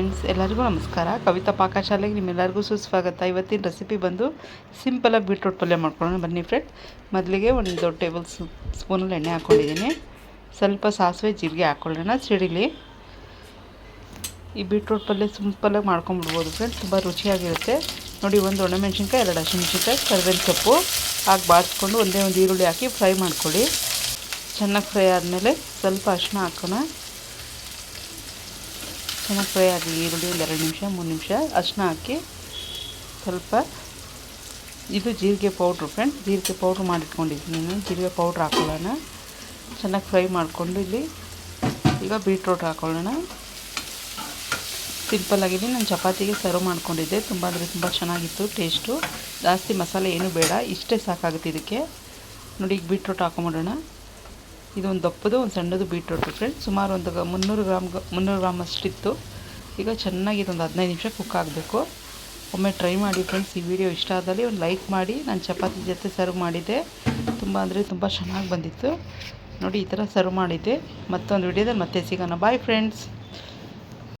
Friends, ಎಲ್ಲರಿಗೂ ನಮಸ್ಕಾರ. ಕವಿತಾ ಪಾಕಶಾಲೆಗೆ ನಿಮ್ಮೆಲ್ಲರಿಗೂ ಸುಸ್ವಾಗತ. ಇವತ್ತಿನ ರೆಸಿಪಿ ಬಂದು ಸಿಂಪಲಾಗಿ ಬೀಟ್ರೂಟ್ ಪಲ್ಯ ಮಾಡ್ಕೊಳ್ಳೋಣ. ಬನ್ನಿ ಫ್ರೆಂಡ್ ಮೊದಲಿಗೆ ಒಂದು ದೊಡ್ಡ ಟೇಬಲ್ ಸ್ಪೂನಲ್ಲಿ ಎಣ್ಣೆ ಹಾಕ್ಕೊಂಡಿದ್ದೀನಿ ಸ್ವಲ್ಪ ಸಾಸಿವೆ ಜೀರಿಗೆ ಹಾಕ್ಕೊಳ್ಳೋಣ ಸಿಡಿಲಿ ಈ ಬೀಟ್ರೂಟ್ ಪಲ್ಯ ಸಿಂಪಲಾಗಿ ಮಾಡ್ಕೊಂಬಿಡ್ಬೋದು ಫ್ರೆಂಡ್ ತುಂಬ ರುಚಿಯಾಗಿರುತ್ತೆ. ನೋಡಿ, ಒಂದು ಒಣಮೆಣ್ಸಿನ್ಕಾಯಿ ಎರಡು ಹಸಿಮೆಣ್ಸಿನ್ಕಾಯಿ ಕರಿಬೇವಿನ ಸೊಪ್ಪು ಹಾಕಿ ಬಾಡಿಸ್ಕೊಂಡು ಒಂದೇ ಒಂದು ಈರುಳ್ಳಿ ಹಾಕಿ ಫ್ರೈ ಮಾಡ್ಕೊಳ್ಳಿ. ಚೆನ್ನಾಗಿ ಫ್ರೈ ಆದಮೇಲೆ ಸ್ವಲ್ಪ ಅರಿಶಿನ ಹಾಕೋಣ. ಚೆನ್ನಾಗಿ ಫ್ರೈ ಆಗಿ ಈರುಳ್ಳಿ ಒಂದು ಎರಡು ನಿಮಿಷ, ಮೂರು ನಿಮಿಷ. ಅರ್ಶಿನ ಹಾಕಿ ಸ್ವಲ್ಪ ಇದು ಜೀರಿಗೆ ಪೌಡ್ರು ಫ್ರೆಂಡ್ ಜೀರಿಗೆ ಪೌಡ್ರ್ ಮಾಡಿಟ್ಕೊಂಡಿದ್ದೀನಿ ನಾನು. ಜೀರಿಗೆ ಪೌಡ್ರ್ ಹಾಕೊಳ್ಳೋಣ. ಚೆನ್ನಾಗಿ ಫ್ರೈ ಮಾಡಿಕೊಂಡು ಇಲ್ಲಿ ಈಗ ಬೀಟ್ರೋಟ್ ಹಾಕೊಳ್ಳೋಣ. ಸಿಂಪಲ್ಲಾಗಿದೆ ನಾನು ಚಪಾತಿಗೆ ಸರ್ವ್ ಮಾಡ್ಕೊಂಡಿದ್ದೆ. ತುಂಬ ಅಂದರೆ ತುಂಬ ಚೆನ್ನಾಗಿತ್ತು, ಟೇಸ್ಟು. ಜಾಸ್ತಿ ಮಸಾಲೆ ಏನೂ ಬೇಡ, ಇಷ್ಟೇ ಸಾಕಾಗುತ್ತೆ ಇದಕ್ಕೆ. ನೋಡಿ, ಈಗ ಬೀಟ್ರೋಟ್ ಹಾಕೊಂಬಿಡೋಣ. ಇದು ಒಂದು ದಪ್ಪದು, ಒಂದು ಸಣ್ಣದು ಬೀಟ್ರೋಟ್ ಫ್ರೆಂಡ್ಸ್ ಸುಮಾರು ಒಂದು ಮುನ್ನೂರು ಗ್ರಾಮ್ ಮುನ್ನೂರು ಗ್ರಾಮ್ ಅಷ್ಟಿತ್ತು ಈಗ ಚೆನ್ನಾಗಿ ಇದೊಂದು ಹದಿನೈದು ನಿಮಿಷ ಕುಕ್ ಆಗಬೇಕು. ಒಮ್ಮೆ ಟ್ರೈ ಮಾಡಿ ಫ್ರೆಂಡ್ಸ್ ಈ ವಿಡಿಯೋ ಇಷ್ಟ ಆದಲ್ಲಿ ಒಂದು ಲೈಕ್ ಮಾಡಿ. ನಾನು ಚಪಾತಿ ಜೊತೆ ಸರ್ವ್ ಮಾಡಿದ್ದೆ. ತುಂಬ ಅಂದರೆ ತುಂಬ ಚೆನ್ನಾಗಿ ಬಂದಿತ್ತು. ನೋಡಿ, ಈ ಥರ ಸರ್ವ್ ಮಾಡಿದ್ದೆ. ಮತ್ತೊಂದು ವಿಡಿಯೋದಲ್ಲಿ ಮತ್ತೆ ಸಿಗೋಣ. Bye friends